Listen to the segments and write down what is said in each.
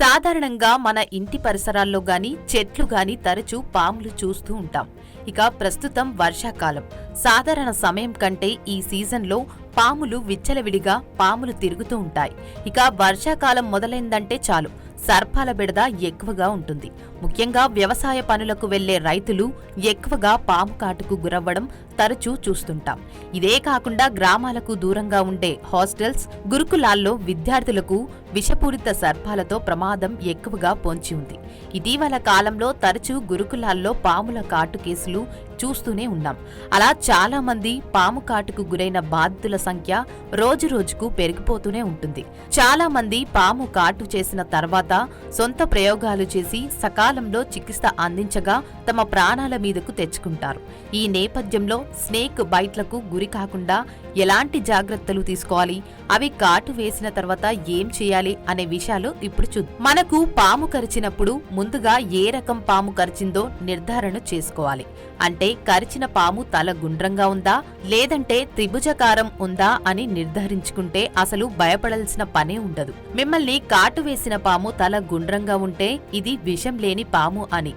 సాధారణంగా మన ఇంటి పరిసరాల్లో గాని చెట్లు గాని తరచూ పాములు చూస్తూ ఉంటాం. ఇక ప్రస్తుతం వర్షాకాలం. సాధారణ సమయం కంటే ఈ సీజన్లో పాములు విచ్చలవిడిగా పాములు తిరుగుతూ ఉంటాయి. ఇక వర్షాకాలం మొదలైందంటే చాలు. సర్పాల బిడద ఎక్కువగా ఉంటుంది. ముఖ్యంగా వ్యవసాయ పనులకు వెళ్ళే రైతులు ఎక్కువగా పాము కాటుకు గురవ్వడం తరచూ చూస్తుంటాం. ఇదే కాకుండా గ్రామాలకు దూరంగా ఉండే హాస్టల్స్ గురుకులాల్లో విద్యార్థులకు విషపూరిత సర్పాలతో ప్రమాదం ఎక్కువగా పొంచి ఉంది. ఇటీవల కాలంలో తరచూ గురుకులాల్లో పాముల కాటు కేసులు చూస్తూనే ఉన్నాం. అలా చాలా మంది పాము కాటుకు గురైన బాధితుల సంఖ్య రోజురోజుకు పెరిగిపోతూనే ఉంటుంది. చాలా మంది పాము కాటు చేసిన తర్వాత సొంత ప్రయోగాలు చేసి సకాలంలో చికిత్స అందించగా తమ ప్రాణాల మీదకు తెచ్చుకుంటారు. ఈ నేపథ్యంలో స్నేక్ బైట్లకు గురి కాకుండా ఎలాంటి జాగ్రత్తలు తీసుకోవాలి? అవి కాటు వేసిన తర్వాత ఏం చేయాలి? అనే విషయాలు ఇప్పుడు చూద్దాం. మనకు పాము కరిచినప్పుడు ముందుగా ఏ రకం పాము కరిచిందో నిర్ధారణ చేసుకోవాలి. అంటే కరిచిన పాము తల గుండ్రంగా ఉందా? లేదంటే త్రిభుజకారం ఉందా అని నిర్ధారించుకుంటే అసలు భయపడాల్సిన పనే ఉండదు. మిమ్మల్ని కాటు వేసిన పాము తల గుండ్రంగా ఉంటే ఇది విషం లేని పాము అని.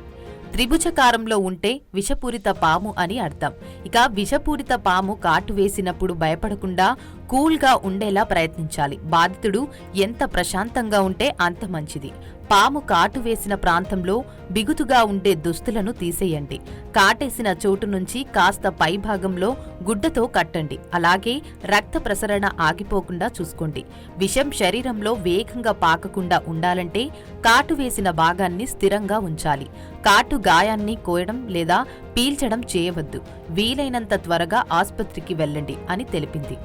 త్రిభుజకారంలో ఉంటే విషపూరిత పాము అని అర్థం. ఇక విషపూరిత పాము కాటు వేసినప్పుడు భయపడకుండా కూల్గా ఉండేలా ప్రయత్నించాలి. బాధితుడు ఎంత ప్రశాంతంగా ఉంటే అంత మంచిది. పాము కాటు వేసిన ప్రాంతంలో బిగుతుగా ఉండే దుస్తులను తీసేయండి. కాటేసిన చోటు నుంచి కాస్త పైభాగంలో గుడ్డతో కట్టండి. అలాగే రక్త ప్రసరణ ఆగిపోకుండా చూసుకోండి. విషం శరీరంలో వేగంగా పాకకుండా ఉండాలంటే కాటు వేసిన భాగాన్ని స్థిరంగా ఉంచాలి. కాటు గాయాన్ని కోయడం లేదా పీల్చడం చేయవద్దు. వీలైనంత త్వరగా ఆసుపత్రికి వెళ్ళండి అని తెలిపింది.